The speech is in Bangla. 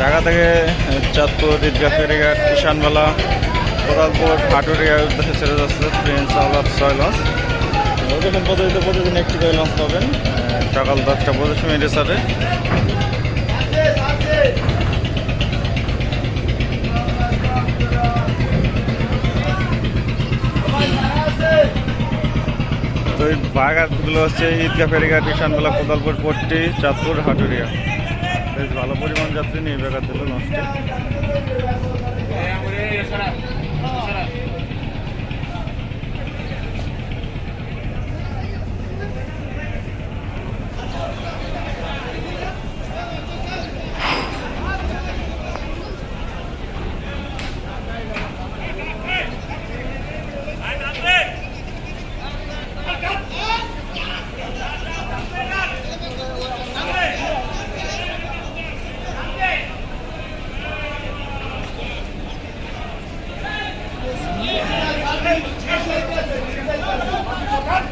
ঢাকা থেকে চাঁদপুর ঈদগাহ ফেরিঘাট ঈশানবেলা কোদালপুর হাটুরিয়া উদ্দেশ্যে ছেড়ে যাচ্ছে প্রিন্স আলাপ ছয় লঞ্চ লোকেশন পদ্ধতিতে প্রতিদিন একটি করে লঞ্চ পাবেন। সকাল দশটা পঁচিশ মিনিটে সারে তো এই বাগাতগুলো হচ্ছে ঈদগাহ ফেরিঘাট ঈশানবেলা কোদালপুর পট্টি চাঁদপুর হাটুরিয়া। বেশ ভালো পরিমাণ যাত্রী নিয়ে বেকার দিল লঞ্চটি Yeah, I'm